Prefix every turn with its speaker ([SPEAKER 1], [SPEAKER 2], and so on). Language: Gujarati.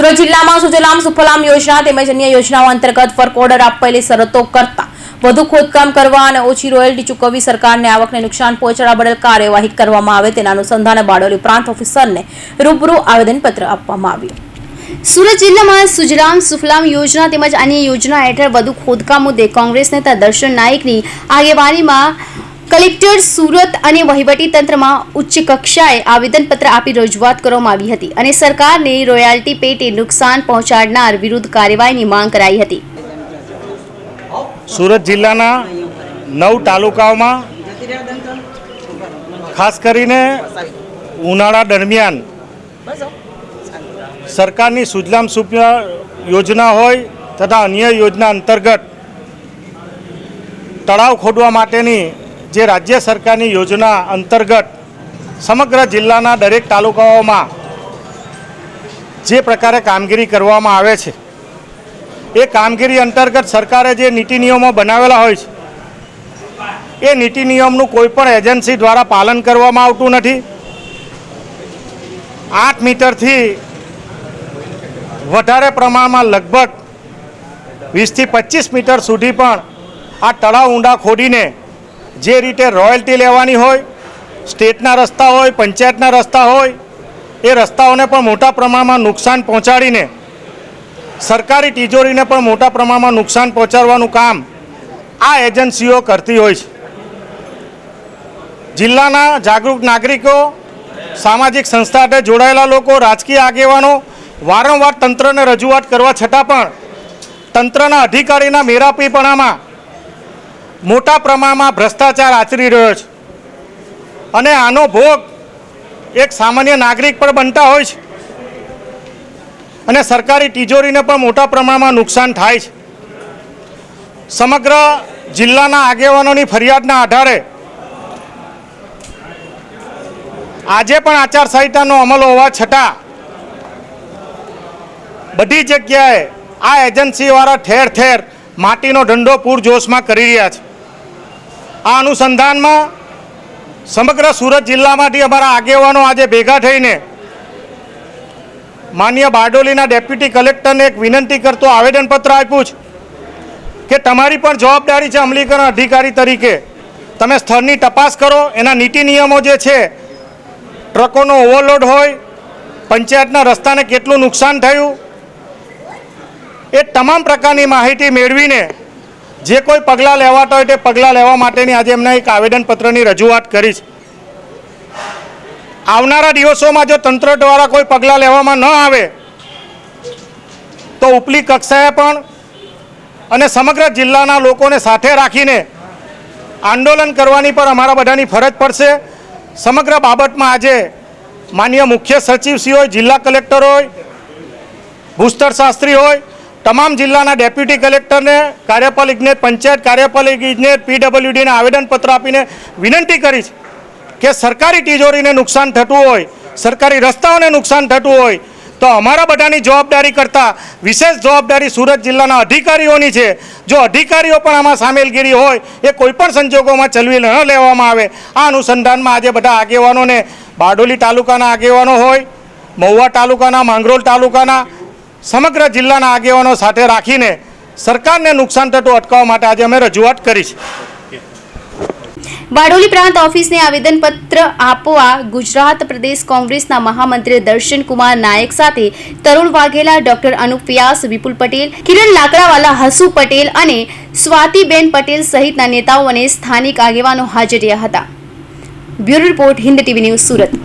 [SPEAKER 1] સુરત જિલ્લામાં સુજલામ સુફલામ યોજના તેમજ અન્ય યોજનાઓ અંતર્ગત વર્ક ઓર્ડર આપેલી શરતો કરતા વધુ ખોદકામ કરવા અને ઓછી રોયલ્ટી ચૂકવવી સરકારને આવકને નુકસાન પહોંચાડવા બદલ કાર્યવાહી કરવામાં આવે તેના અનુસંધાને બારડોલી પ્રાંત ઓફિસરને રૂબરૂ આવેદનપત્ર આપવામાં આવ્યું.
[SPEAKER 2] સુરત જિલ્લામાં સુજલામ સુફલામ યોજના તેમજ અન્ય યોજના હેઠળ વધુ ખોદકામ મુદ્દે કોંગ્રેસ નેતા દર્શન નાયકની આગેવાનીમાં કલેક્ટર સુરત અને વહીવટી તંત્રમાં ઉચ્ચ કક્ષાએ આવેદનપત્ર આપી રજૂઆત કરવામાં આવી હતી અને સરકારને રોયાલ્ટી પેટે નુકસાન પહોંચાડનાર વિરુદ્ધ કાર્યવાહીની માંગ કરાઈ હતી.
[SPEAKER 3] સુરત જિલ્લાના નવ તાલુકાઓમાં ખાસ કરીને ઉનાળા દરમિયાન સરકારની સુજલામ સુફલા યોજના હોય તથા અન્ય યોજના અંતર્ગત તળાવ ખોદવા માટેની જે રાજ્ય સરકારની યોજના અંતર્ગત સમગ્ર જિલ્લાના દરેક તાલુકાઓમાં જે પ્રકારે કામગીરી કરવામાં આવે છે, એ કામગીરી અંતર્ગત સરકારે જે નીતિ નિયમો બનાવેલા હોય છે, એ નીતિ નિયમનું કોઈપણ એજન્સી દ્વારા પાલન કરવામાં આવતું નથી. આઠ મીટરથી વધારે પ્રમાણમાં લગભગ વીસથી પચીસ મીટર સુધી પણ આ તળાવ ઊંડા ખોડીને જે રીતે રોયલ્ટી લેવાની હોય, સ્ટેટના રસ્તા હોય, પંચાયતના રસ્તા હોય, એ રસ્તાઓને પણ મોટા પ્રમાણમાં નુકસાન પહોંચાડીને, સરકારી તિજોરીને પણ મોટા પ્રમાણમાં નુકસાન પહોંચાડવાનું કામ આ એજન્સીઓ કરતી હોય છે. જિલ્લાના જાગૃત નાગરિકો, સામાજિક સંસ્થા સાથે જોડાયેલા લોકો, રાજકીય આગેવાનો, વારંવાર તંત્રને રજૂઆત કરવા છતાં પણ તંત્રના અધિકારીના મેરાપીપણામાં મોટા પ્રમાણમાં ભ્રષ્ટાચાર આચરી રહ્યો છે. અને આનો ભોગ એક સામાન્ય નાગરિક પણ બનતા હોય છે. અને સરકારી તિજોરીને પણ મોટા પ્રમાણમાં નુકસાન થાય છે. સમગ્ર જિલ્લાના આગેવાનોની ફરિયાદના આધારે આજે પણ આચારસંહિતાનો અમલ હોવા છતાં બધી જગ્યાએ આ એજન્સીવાળા ઠેર ઠેર માટીનો ધંધો પૂરજોશમાં કરી રહ્યા છે. આ અનુસંધાનમાં સમગ્ર સુરત જિલ્લામાંથી અમારા આગેવાનો આજે ભેગા થઈને માન્ય બારડોલીના ડેપ્યુટી કલેક્ટરને એક વિનંતી કરતો આવેદનપત્ર આપ્યું છે કે તમારી પણ જવાબદારી છે અમલીકરણ અધિકારી તરીકે. તમે સ્થળની તપાસ કરો, એના નીતિ નિયમો જે છે, ટ્રકોનો ઓવરલોડ હોય, પંચાયતના રસ્તાને કેટલું નુકસાન થયું, એ તમામ પ્રકારની માહિતી મેળવીને જે કોઈ પગલાં લેવાતા હોય તે પગલાં લેવા માટેની આજે એમને એક આવેદનપત્રની રજૂઆત કરી છે. આવનારા દિવસોમાં જો તંત્ર દ્વારા કોઈ પગલાં લેવામાં ન આવે, તો ઉપલી કક્ષાએ પણ અને સમગ્ર જિલ્લાના લોકોને સાથે રાખીને આંદોલન કરવાની પર અમારા બધાની ફરજ પડશે. સમગ્ર બાબતમાં આજે માન્ય મુખ્ય સચિવશ્રી હોય, જિલ્લા કલેક્ટર હોય, ભૂસ્તર શાસ્ત્રી હોય તમામ જિલ્લાના ડેપ્યુટી કલેક્ટરને, કાર્યપાલક ઇજનેર પંચાયત કાર્યપાલિક ઇજનેર પીડબ્લ્યુડીને આવેદનપત્ર આપીને વિનંતી કરી છે કે સરકારી તિજોરીને નુકસાન થતું હોય, સરકારી રસ્તાઓને નુકસાન થતું હોય, તો અમારા બધાની જવાબદારી કરતાં વિશેષ જવાબદારી સુરત જિલ્લાના અધિકારીઓની છે. જો અધિકારીઓ પણ આમાં સામેલગીરી હોય, એ કોઈપણ સંજોગોમાં ચલવી ન લેવામાં આવે. આ અનુસંધાનમાં આજે બધા આગેવાનોને બારડોલી તાલુકાના આગેવાનો હોય, મહુવા તાલુકાના, માંગરોળ તાલુકાના સમગ્ર જિલ્લાના આગેવાનો સાથે રાખીને સરકારને નુકસાન થતું અટકાવવા માટે આજે અમે રજૂઆત કરી છે.
[SPEAKER 2] બારડોલી પ્રાંત ઓફિસને આવેદનપત્ર આપવા ગુજરાત પ્રદેશ કોંગ્રેસના મહામંત્રી દર્શન કુમાર નાયક સાથે તરુણ વાઘેલા, ડોક્ટર અનુપ વ્યાસ, વિપુલ પટેલ, કિરણ લાકડાવાલા હસુ પટેલ અને સ્વાતિબેન પટેલ સહિતના નેતાઓ અને સ્થાનિક આગેવાનો હાજર રહ્યા હતા. Bureau report, Hind TV news Surat.